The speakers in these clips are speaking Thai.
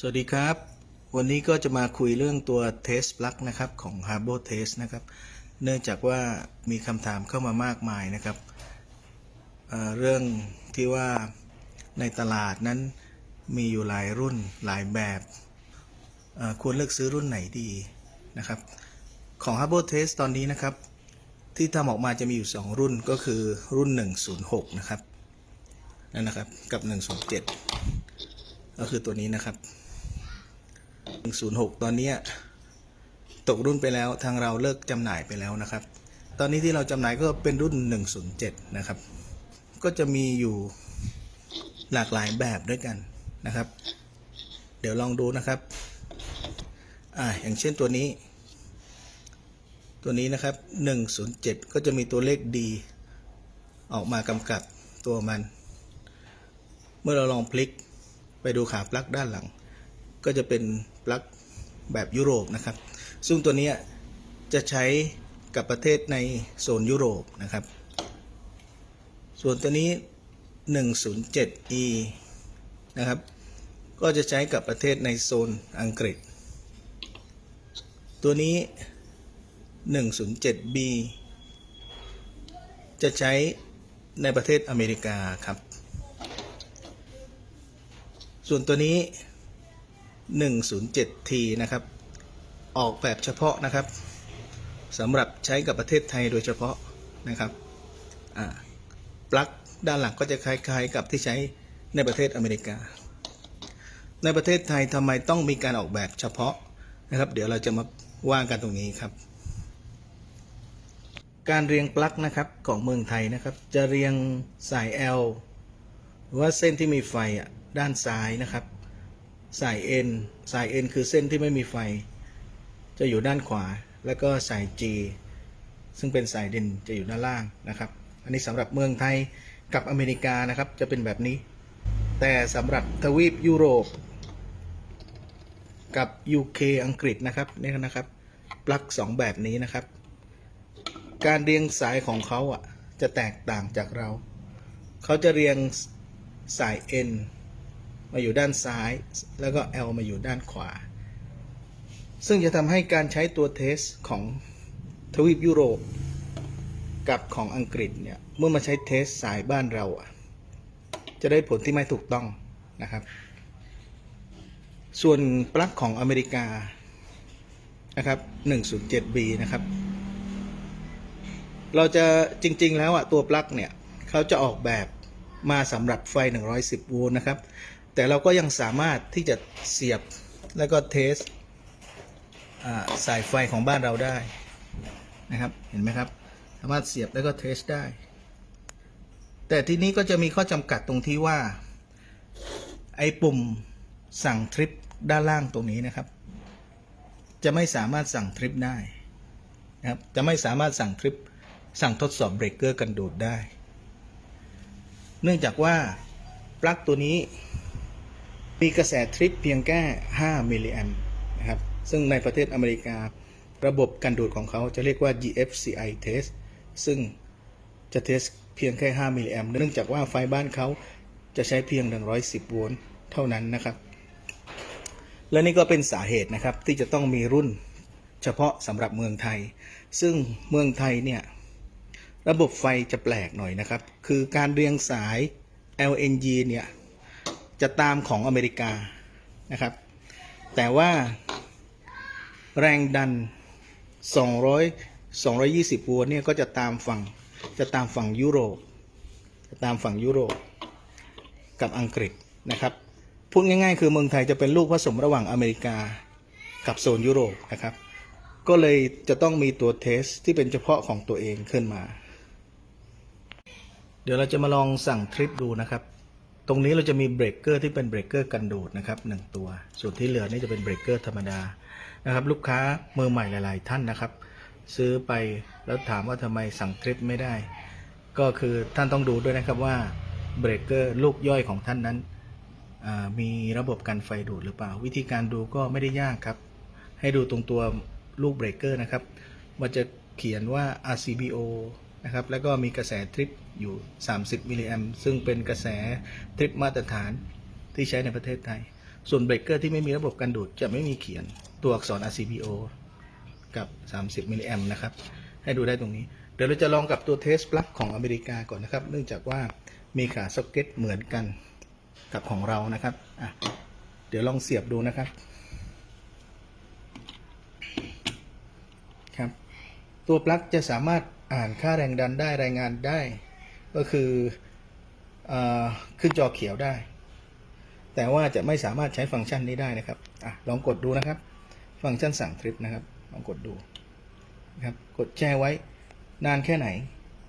สวัสดีครับ วันนี้ก็จะมาคุยเรื่องตัว Test Plug นะครับของ h a r b o Test นะครับ เนื่องจากว่ามีคำถามเข้ามามากมายนะครับเเรื่องที่ว่าในตลาดนั้นมีอยู่หลายรุ่นหลายแบบควรเลือกซื้อรุ่นไหนดีนะครับ ของ h a r b o Test ตอนนี้นะครับ ที่ทำออกมาจะมีอยู่ 2 รุ่นก็คือรุ่น 106 นะครับนั่นนะครับกับ 107 ก็คือตัวนี้นะครับ 106 ตอนนี้ตกรุ่นไปแล้วทางเราเลิกจำหน่ายไปแล้วนะครับ ตอนนี้ที่เราจำหน่ายก็เป็นรุ่น 107 นะครับ ก็จะมีอยู่หลากหลายแบบด้วยกันนะครับ เดี๋ยวลองดูนะครับอ่าอย่างเช่นตัวนี้ ตัวนี้นะครับ 107 ก็จะมีตัวเลขดีออกมากำกับตัวมัน เมื่อเราลองพลิกไปดูขาปลั๊กด้านหลัง ก็จะเป็นปลั๊กแบบยุโรปนะครับ ซึ่งตัวนี้จะใช้กับประเทศในโซนยุโรปนะครับ ส่วนตัวนี้ 107e นะครับ ก็จะใช้กับประเทศในโซนอังกฤษ ตัวนี้ 107b จะใช้ในประเทศอเมริกาครับ ส่วนตัวนี้ 107T นะครับ ออกแบบเฉพาะนะครับสำหรับใช้กับประเทศไทยโดยเฉพาะนะครับปลั๊กด้านหลังก็จะคล้ายๆ กับที่ใช้ในประเทศอเมริกา ในประเทศไทยทำไมต้องมีการออกแบบเฉพาะนะครับ เดี๋ยวเราจะมาว่ากันตรงนี้ครับ การเรียงปลั๊กนะครับของเมืองไทยนะครับ จะเรียงสาย L หรือว่าเส้นที่มีไฟด้านซ้ายนะครับ สาย N สาย N คือเส้นที่ไม่มีไฟ จะอยู่ด้านขวา แล้วก็สาย G ซึ่งเป็นสายดินจะอยู่ด้านล่างนะครับ อันนี้สำหรับเมืองไทยกับอเมริกานะครับจะเป็นแบบนี้ แต่สำหรับทวีปยุโรป กับ UK อังกฤษนะครับนี่นะครับปลั๊กสองแบบนี้นะครับ การเรียงสายของเขาอะจะแตกต่างจากเรา เขาจะเรียงสาย N มาอยู่ด้านซ้าย แล้วก็ L มาอยู่ด้านขวา ซึ่งจะทำให้การใช้ตัวเทสของทวีปยุโรป กับของอังกฤษเนี่ย เมื่อมาใช้เทสสายบ้านเราจะได้ผลที่ไม่ถูกต้องนะครับ ส่วนปลั๊กของอเมริกานะครับ 107B นะครับ เราจะจริง ๆ แล้วอะตัวปลั๊กเนี่ยเขาจะออกแบบมาสำหรับไฟ 110 โวลต์นะครับแต่เราก็ยังสามารถที่จะเสียบแล้วก็เทสสายไฟของบ้านเราได้นะครับเห็นไหมครับ สามารถเสียบแล้วก็เทสได้ แต่ทีนี้ก็จะมีข้อจำกัดตรงที่ว่า ไอ้ปุ่มสั่งทริปด้านล่างตรงนี้นะครับ จะไม่สามารถสั่งทริปได้นะครับจะไม่สามารถสั่งทริปสั่งทดสอบเบรกเกอร์กันดูดได้ เนื่องจากว่าปลั๊กตัวนี้ มีกระแสทริปเพียงแค่ 5 มิลลิแอมนะครับ ซึ่งในประเทศอเมริกา ระบบกันดูดของเขาจะเรียกว่า GFCI test ซึ่งจะเทสเพียงแค่ 5 มิลลิแอมเนื่องจากว่าไฟบ้านเขาจะใช้เพียง 110 โวลต์เท่านั้นนะครับ และนี่ก็เป็นสาเหตุนะครับที่จะต้องมีรุ่นเฉพาะสำหรับเมืองไทย ซึ่งเมืองไทยเนี่ยระบบไฟจะแปลกหน่อยนะครับ คือการเรียงสาย LNG เนี่ย จะตามของอเมริกานะครับ แต่ว่าแรงดัน 200 220โวลต์เนี่ยก็จะตามฝั่งจะตามฝั่งยุโรปจะตามฝั่งยุโรปกับอังกฤษนะครับพูดง่ายๆ คือเมืองไทยจะเป็นลูกผสมระหว่างอเมริกากับโซนยุโรปนะครับ ก็เลยจะต้องมีตัวเทสที่เป็นเฉพาะของตัวเองขึ้นมา เดี๋ยวเราจะมาลองสั่งทริปดูนะครับ ตรงนี้เราจะมีเบรกเกอร์ที่เป็นเบรกเกอร์กันดูดนะครับหนึ่งตัว ส่วนที่เหลือนี่จะเป็นเบรกเกอร์ธรรมดานะครับ ลูกค้ามือใหม่หลาย ๆ ท่านนะครับ ซื้อไปแล้วถามว่าทำไมสั่งทริปไม่ได้ ก็คือท่านต้องดูด้วยนะครับว่าเบรกเกอร์ลูกย่อยของท่านนั้นมีระบบกันไฟดูดหรือเปล่า วิธีการดูก็ไม่ได้ยากครับ ให้ดูตรงตัวลูกเบรกเกอร์นะครับ มันจะเขียนว่า RCBO นะครับแล้วก็มีกระแสทริปอยู่ 30 มิลลิแอมซึ่งเป็นกระแสทริปมาตรฐานที่ใช้ในประเทศไทย ส่วนเบรกเกอร์ที่ไม่มีระบบการดูดจะไม่มีเขียนตัวอักษร RCPO กับ 30 มิลลิแอมนะครับ ให้ดูได้ตรงนี้ เดี๋ยวเราจะลองกับตัวเทสปลั๊กของอเมริกาก่อนนะครับ เนื่องจากว่ามีขาซ็อกเก็ตเหมือนกันกับของเรานะครับอะเดี๋ยวลองเสียบดูนะครับ ครับ ตัวปลั๊กจะสามารถ อ่านค่าแรงดันได้รายงานได้ ก็คืออขึ้นจอเขียวได้ แต่ว่าจะไม่สามารถใช้ฟังก์ชันนี้ได้นะครับอลองกดดูนะครับ ฟังก์ชันสั่งทริปนะครับ ลองกดดูนะครับ กดแช่ไว้นานแค่ไหน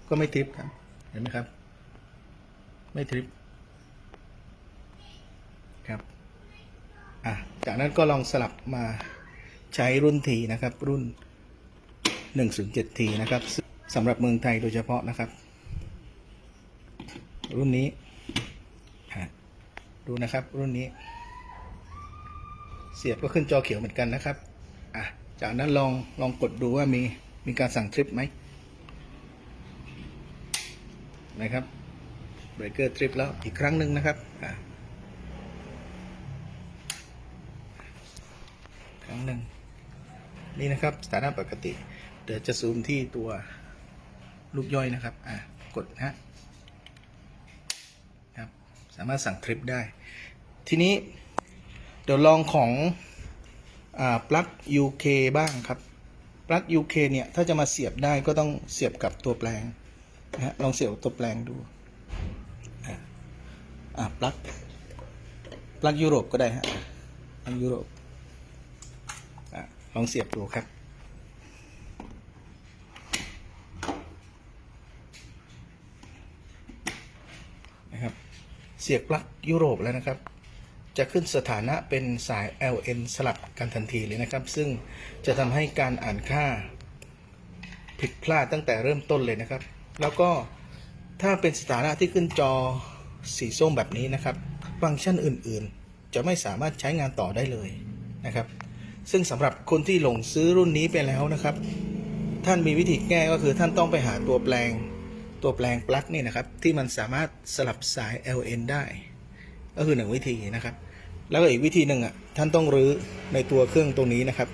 ก็ไม่ทริปครับ เห็นไหมครับ ไม่ทริปครับอะจากนั้นก็ลองสลับมาใช้รุ่นทีนะครับ รุ่น 107T นะครับ สำหรับเมืองไทยโดยเฉพาะนะครับ รุ่นนี้ดูนะครับรุ่นนี้ เสียบก็ขึ้นจอเขียวเหมือนกันนะครับอะจากนั้นลองลองกดดูว่ามีมีการสั่งทริปไหมนะครับเบรกเกอร์ทริปแล้วอีกครั้งหนึ่งนะครับอะครั้งหนึ่งนี่นะครับสถานะปกติ เดี๋ยวจะซูมที่ตัว ลูกย่อยนะครับ อะ กดนะฮะครับ สามารถสั่งทริปได้ ทีนี้เดี๋ยวลองของอ่าปลั๊ก UK บ้างครับ ปลั๊ก UK เนี่ย ถ้าจะมาเสียบได้ก็ต้องเสียบกับตัวแปลงนะฮะ ลองเสียบตัวแปลงดู อะอะปลั๊ก ปลั๊กยุโรปก็ได้ฮะ ปลั๊กยุโรป อะ ลองเสียบดูครับ นะครับ เสียบปลั๊กยุโรปแล้วนะครับ จะขึ้นสถานะเป็นสาย LN สลับกันทันทีเลยนะครับ ซึ่งจะทำให้การอ่านค่าผิดพลาดตั้งแต่เริ่มต้นเลยนะครับ แล้วก็ถ้าเป็นสถานะที่ขึ้นจอสีส้มแบบนี้นะครับ ฟังก์ชันอื่นๆ จะไม่สามารถใช้งานต่อได้เลยนะครับ ซึ่งสำหรับคนที่หลงซื้อรุ่นนี้ไปแล้วนะครับ ท่านมีวิธีแก้ก็คือท่านต้องไปหาตัวแปลง ตัวแปลงปลั๊กนี่นะครับ ที่มันสามารถสลับสาย LN ได้ ก็คือหนึ่งวิธีนะครับ แล้วก็อีกวิธีหนึ่งอะท่านต้องรื้อในตัวเครื่องตรงนี้นะครับ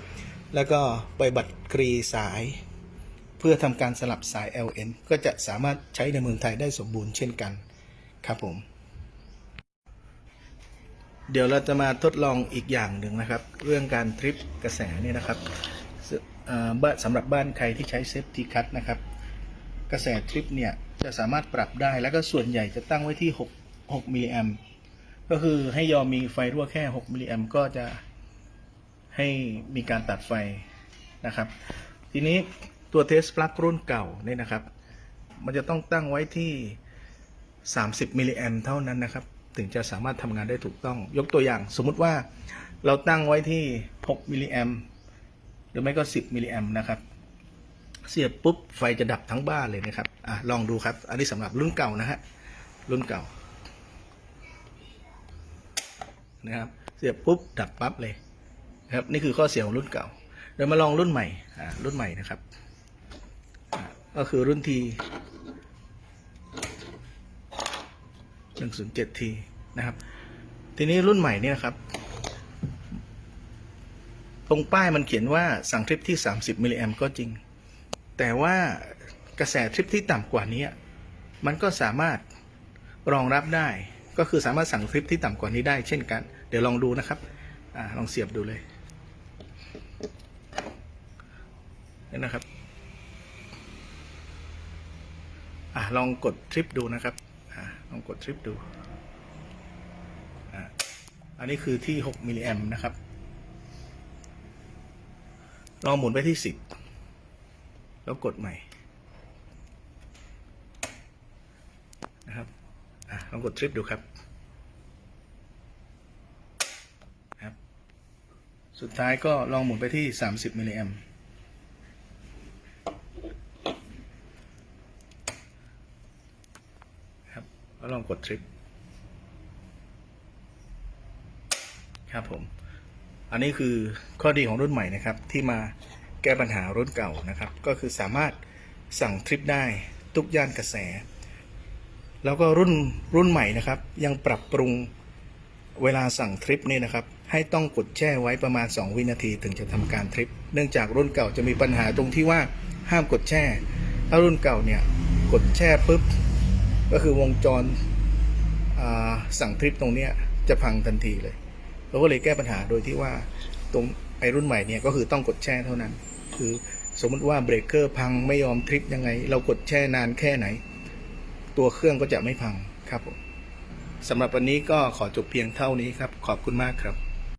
แล้วก็ไปบัดกรีสาย เพื่อทำการสลับสาย LN ก็จะสามารถใช้ในเมืองไทยได้สมบูรณ์เช่นกันครับผมเดี๋ยวเราจะมาทดลองอีกอย่างหนึ่งนะครับ เรื่องการทริปกระแสเนี่ยนะครับสำหรับบ้านใครที่ใช้เซฟตี้คัตนะครับ กระแสทริปเนี่ยจะสามารถปรับได้แล้วก็ส่วนใหญ่จะตั้งไว้ที่ 6 6มิลลิแอมก็คือให้ยอมมีไฟรั่วแค่ 6มิลลิแอมก็จะให้มีการตัดไฟนะครับ ทีนี้ตัวเทสปลั๊กรุ่นเก่าเนี่ยนะครับ มันจะต้องตั้งไว้ที่ 30มิลลิแอมเท่านั้นนะครับ ถึงจะสามารถทำงานได้ถูกต้อง ยกตัวอย่าง สมมุติว่าเราตั้งไว้ที่ 6มิลลิแอมหรือไม่ก็ 10มิลลิแอมนะครับ เสียบปุ๊บไฟจะดับทั้งบ้านเลยนะครับอะลองดูครับ อันนี้สำหรับรุ่นเก่านะฮะรุ่นเก่านะครับ เสียบปุ๊บดับปั๊บเลยนะครับนี่คือข้อเสียของรุ่นเก่าเดี๋ยวมาลองรุ่นใหม่อ่ารุ่นใหม่นะครับก็คือรุ่นที 107T นย์เจ็ดทีนะครับ ทีนี้รุ่นใหม่นี่นะครับ ตรงป้ายมันเขียนว่าสั่งทริปที่ 30มิลลิแอมก็จริง แต่ว่ากระแสทริปที่ต่ำกว่านี้ มันก็สามารถรองรับได้ ก็คือสามารถสั่งทริปที่ต่ำกว่านี้ได้เช่นกัน เดี๋ยวลองดูนะครับอลองเสียบดูเลยนี่นะครับอลองกดทริปดูนะครับอลองกดทริปดูออันนี้คือที่ 6 มิลลิแอมนะครับ ลองหมุนไปที่ 10 แล้วกดใหม่นะครับอลองกดทริปดูครับครับ สุดท้ายก็ลองหมุนไปที่ 30มิลลิแอมครับแล้วลองกดทริปครับผม อันนี้คือข้อดีของรุ่นใหม่นะครับที่มา ก้ปัญหารุ่นเก่านะครับ ก็คือสามารถสั่งทริปได้ทุกย่านกระแส แล้วก็รุ่นรุ่นใหม่นะครับ ยังปรับปรุงเวลาสั่งทริปนี่นะครับ ให้ต้องกดแช่ไว้ประมาณ 2 วินาทีถึงจะทำการทริป เนื่องจากรุ่นเก่าจะมีปัญหาตรงที่ว่าห้ามกดแช่ ถ้ารุ่นเก่าเนี่ยกดแช่ปุ๊บ ก็คือวงจรสั่งทริปตรงเนี้ยจะพังทันทีเลยเราก็เลยแก้ปัญหาโดยที่ว่าตรงไอรุ่นใหม่เนี่ยก็คือต้องกดแช่เท่านั้น คือ สมมติว่าเบรกเกอร์พังไม่ยอมทริปยังไง เรากดแช่นานแค่ไหน ตัวเครื่องก็จะไม่พังครับผมสำหรับวันนี้ก็ขอจบเพียงเท่านี้ครับ ขอบคุณมากครับ